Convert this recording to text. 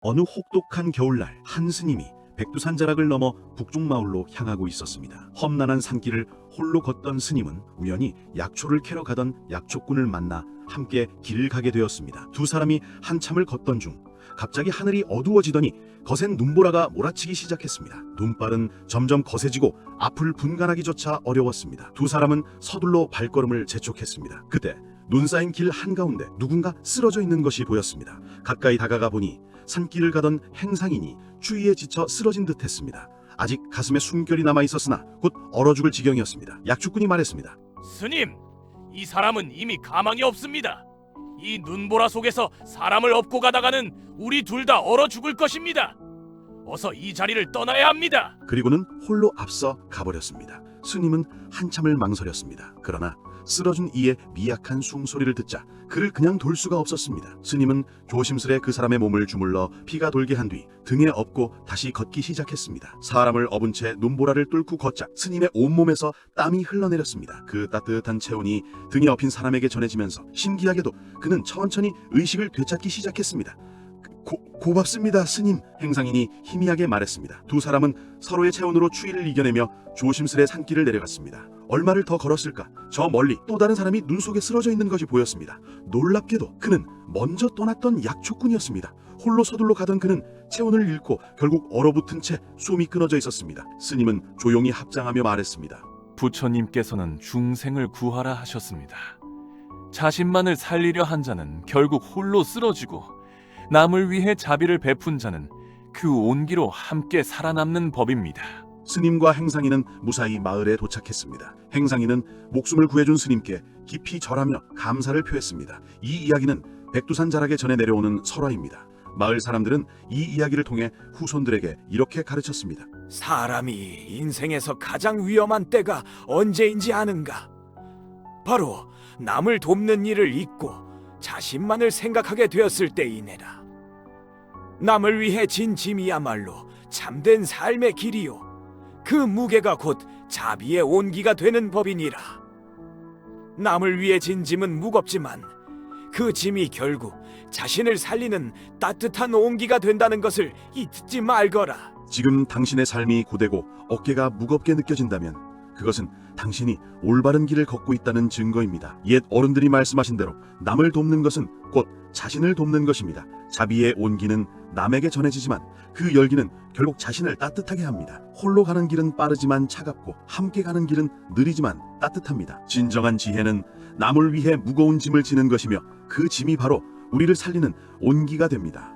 어느 혹독한 겨울날 한 스님이 백두산 자락을 넘어 북쪽 마을로 향하고 있었습니다. 험난한 산길을 홀로 걷던 스님은 우연히 약초를 캐러 가던 약초꾼을 만나 함께 길을 가게 되었습니다. 두 사람이 한참을 걷던 중 갑자기 하늘이 어두워지더니 거센 눈보라가 몰아치기 시작했습니다. 눈발은 점점 거세지고 앞을 분간하기조차 어려웠습니다. 두 사람은 서둘러 발걸음을 재촉했습니다. 그때 눈 쌓인 길 한가운데 누군가 쓰러져 있는 것이 보였습니다. 가까이 다가가 보니 산길을 가던 행상인이 추위에 지쳐 쓰러진 듯했습니다. 아직 가슴에 숨결이 남아 있었으나 곧 얼어 죽을 지경이었습니다. 약주꾼이 말했습니다. 스님, 이 사람은 이미 가망이 없습니다. 이 눈보라 속에서 사람을 업고 가다가는 우리 둘 다 얼어 죽을 것입니다. 어서 이 자리를 떠나야 합니다. 그리고는 홀로 앞서 가버렸습니다. 스님은 한참을 망설였습니다. 그러나 쓰러진 이의 미약한 숨소리를 듣자 그를 그냥 돌 수가 없었습니다. 스님은 조심스레 그 사람의 몸을 주물러 피가 돌게 한 뒤 등에 업고 다시 걷기 시작했습니다. 사람을 업은 채 눈보라를 뚫고 걷자 스님의 온몸에서 땀이 흘러내렸습니다. 그 따뜻한 체온이 등에 업힌 사람에게 전해지면서 신기하게도 그는 천천히 의식을 되찾기 시작했습니다. 고, 고맙습니다, 스님. 행상인이 희미하게 말했습니다. 두 사람은 서로의 체온으로 추위를 이겨내며 조심스레 산길을 내려갔습니다. 얼마를 더 걸었을까? 저 멀리 또 다른 사람이 눈 속에 쓰러져 있는 것이 보였습니다. 놀랍게도 그는 먼저 떠났던 약초꾼이었습니다. 홀로 서둘러 가던 그는 체온을 잃고 결국 얼어붙은 채 숨이 끊어져 있었습니다. 스님은 조용히 합장하며 말했습니다. 부처님께서는 중생을 구하라 하셨습니다. 자신만을 살리려 한 자는 결국 홀로 쓰러지고 남을 위해 자비를 베푼 자는 그 온기로 함께 살아남는 법입니다. 스님과 행상이는 무사히 마을에 도착했습니다. 행상이는 목숨을 구해준 스님께 깊이 절하며 감사를 표했습니다. 이 이야기는 백두산 자락에 전해 내려오는 설화입니다. 마을 사람들은 이 이야기를 통해 후손들에게 이렇게 가르쳤습니다. 사람이 인생에서 가장 위험한 때가 언제인지 아는가? 바로 남을 돕는 일을 잊고 자신만을 생각하게 되었을 때이네라. 남을 위해 진 짐이야말로 참된 삶의 길이요. 그 무게가 곧 자비의 온기가 되는 법이니라. 남을 위해 진 짐은 무겁지만 그 짐이 결국 자신을 살리는 따뜻한 온기가 된다는 것을 잊지 말거라. 지금 당신의 삶이 고되고 어깨가 무겁게 느껴진다면 그것은 당신이 올바른 길을 걷고 있다는 증거입니다. 옛 어른들이 말씀하신 대로 남을 돕는 것은 곧 자신을 돕는 것입니다. 자비의 온기는 남에게 전해지지만 그 열기는 결국 자신을 따뜻하게 합니다. 홀로 가는 길은 빠르지만 차갑고 함께 가는 길은 느리지만 따뜻합니다. 진정한 지혜는 남을 위해 무거운 짐을 지는 것이며 그 짐이 바로 우리를 살리는 온기가 됩니다.